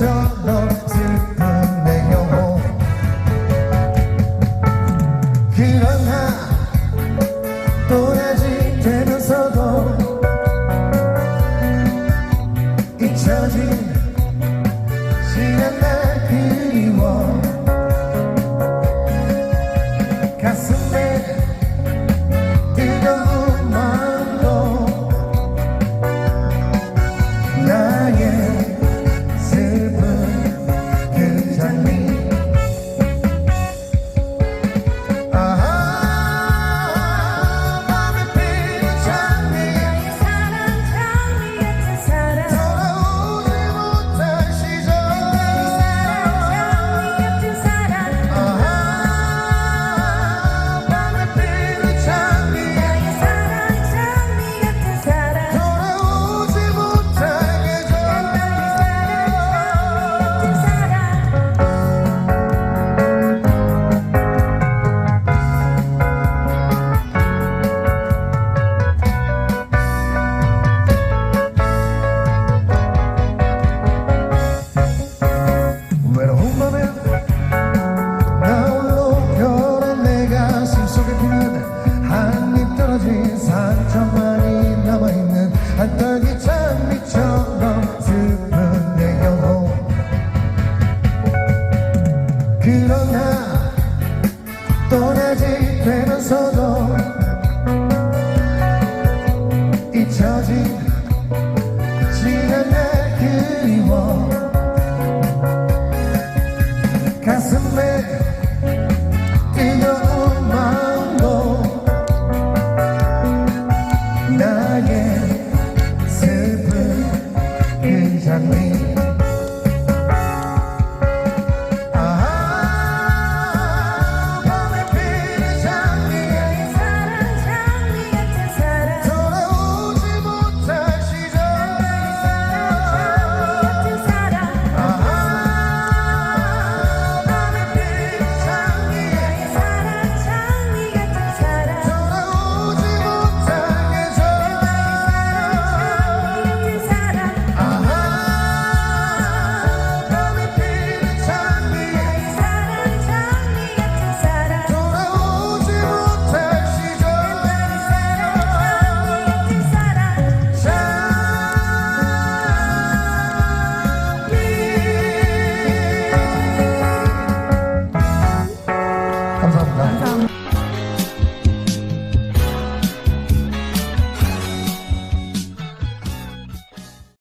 처럼 슬픈 내 영혼. 그러나 떠나지 되면서도 잊혀진 지난 날 그리워 가슴에